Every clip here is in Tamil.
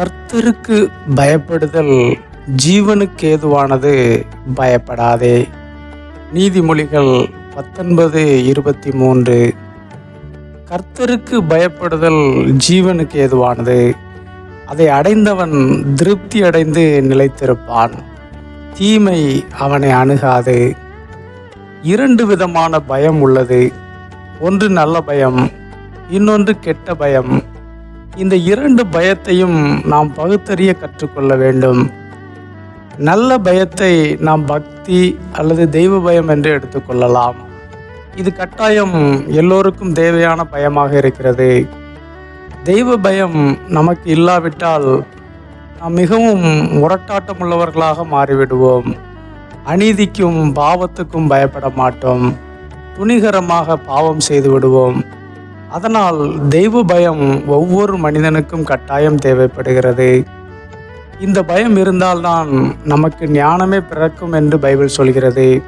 கர்த்தருக்கு பயப்படுதல் ஜீவனுக்கு ஏதுவானது பயப்படாதே. நீதிமொழிகள் பத்தொன்பது இருபத்தி மூன்று கர்த்தருக்கு பயப்படுதல் ஜீவனுக்கு ஏதுவானது. அதை அடைந்தவன் திருப்தி அடைந்து நிலைத்திருப்பான். தீமை அவனை அணுகாது. இரண்டு விதமான பயம் உள்ளது. ஒன்று நல்ல பயம் இன்னொன்று கெட்ட பயம். இந்த இரண்டு பயத்தையும் நாம் பகுத்தறிய கற்றுக்கொள்ள வேண்டும். நல்ல பயத்தை நாம் பக்தி அல்லது தெய்வ பயம் என்று எடுத்துக்கொள்ளலாம் இது கட்டாயம் எல்லோருக்கும் தேவையான பயமாக இருக்கிறது. தெய்வ பயம் நமக்கு இல்லாவிட்டால் நாம் மிகவும் முரட்டாட்டம் உள்ளவர்களாக மாறிவிடுவோம். அநீதிக்கும் பாவத்துக்கும் பயப்பட மாட்டோம். துணிகரமாக பாவம் செய்து விடுவோம். அதனால் தெய்வ பயம் ஒவ்வொரு மனிதனுக்கும் கட்டாயம் தேவைப்படுகிறது. இந்த பயம் இருந்தால்தான் நமக்கு ஞானமே பிறக்கும் என்று பைபிள் சொல்கிறது.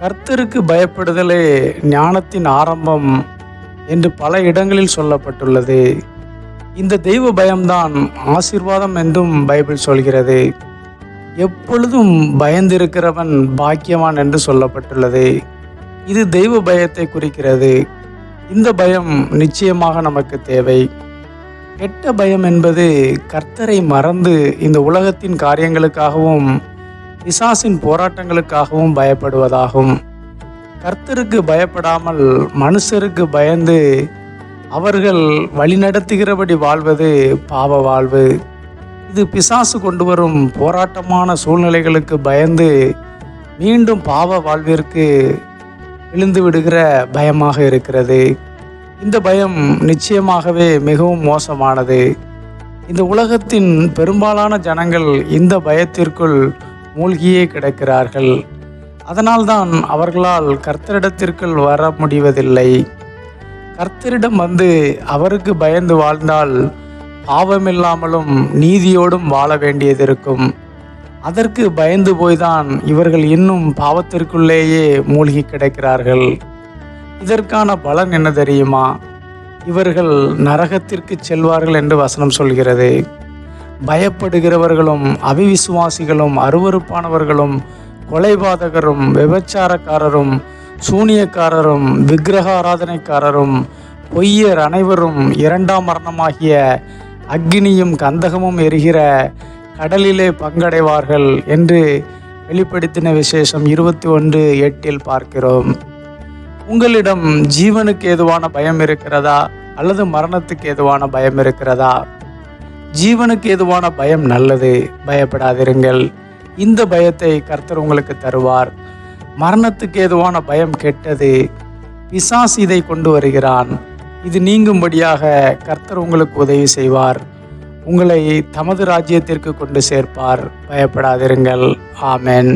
கர்த்தருக்கு பயப்படுதலே ஞானத்தின் ஆரம்பம் என்று பல இடங்களில் சொல்லப்பட்டுள்ளது. இந்த தெய்வ பயம்தான் ஆசீர்வாதம் என்றும் பைபிள் சொல்கிறது. எப்பொழுதும் பயந்திருக்கிறவன் பாக்கியவான் என்று சொல்லப்பட்டுள்ளது. இது தெய்வ பயத்தை குறிக்கிறது. இந்த பயம் நிச்சயமாக நமக்கு தேவை. கெட்ட பயம் என்பது கர்த்தரை மறந்து இந்த உலகத்தின் காரியங்களுக்காகவும் பிசாசின் போராட்டங்களுக்காகவும் பயப்படுவதாகும். கர்த்தருக்கு பயப்படாமல் மனுஷருக்கு பயந்து அவர்கள் வழிநடத்துகிறபடி வாழ்வது பாவ வாழ்வு. இது பிசாசு கொண்டு வரும் போராட்டமான சூழ்நிலைகளுக்கு பயந்து மீண்டும் பாவ வாழ்விற்கு விழுந்து விடுகிற பயமாக இருக்கிறது. இந்த பயம் நிச்சயமாகவே மிகவும் மோசமானது. இந்த உலகத்தின் பெரும்பாலான ஜனங்கள் இந்த பயத்திற்குள் மூழ்கியே கிடக்கிறார்கள். அதனால்தான் அவர்களால் கர்த்தரிடத்திற்குள் வர முடிவதில்லை. கர்த்தரிடம் வந்து அவருக்கு பயந்து வாழ்ந்தால் பாவமில்லாமலும் நீதியோடும் வாழ வேண்டியது இருக்கும் அதற்கு பயந்து போய்தான் இவர்கள் இன்னும் பாவத்திற்குள்ளேயே மூழ்கி கிடக்கிறார்கள். இதற்கான பலன் என்ன தெரியுமா? இவர்கள் நரகத்திற்கு செல்வார்கள் என்று வசனம் சொல்கிறது. பயப்படுகிறவர்களும் அவிவிசுவாசிகளும் அருவருப்பானவர்களும் கொலைபாதகரும் விபச்சாரக்காரரும் சூனியக்காரரும் விக்கிரக ஆராதனைக்காரரும் பொய்யர் அனைவரும் இரண்டாம் மரணமாகிய அக்னியும் கந்தகமும் எரிகிற கடலிலே பங்கடைவார்கள் என்று வெளிப்படுத்தின விசேஷம் இருபத்தி ஒன்று எட்டில் பார்க்கிறோம். உங்களிடம் ஜீவனுக்கு ஏதுவான பயம் இருக்கிறதா? அல்லது மரணத்துக்கு ஏதுவான பயம் இருக்கிறதா? ஜீவனுக்கு ஏதுவான பயம் நல்லது. பயப்படாதிருங்கள். இந்த பயத்தை கர்த்தர் உங்களுக்கு தருவார். மரணத்துக்கு ஏதுவான பயம் கெட்டது. பிசாஸ் இதை கொண்டு வருகிறான். இது நீங்கும்படியாக கர்த்தர் உங்களுக்கு உதவி செய்வார். உங்களை தமது ராஜ்யத்திற்கு கொண்டு சேர்ப்பார். பயப்படாதிருங்கள். ஆமென்.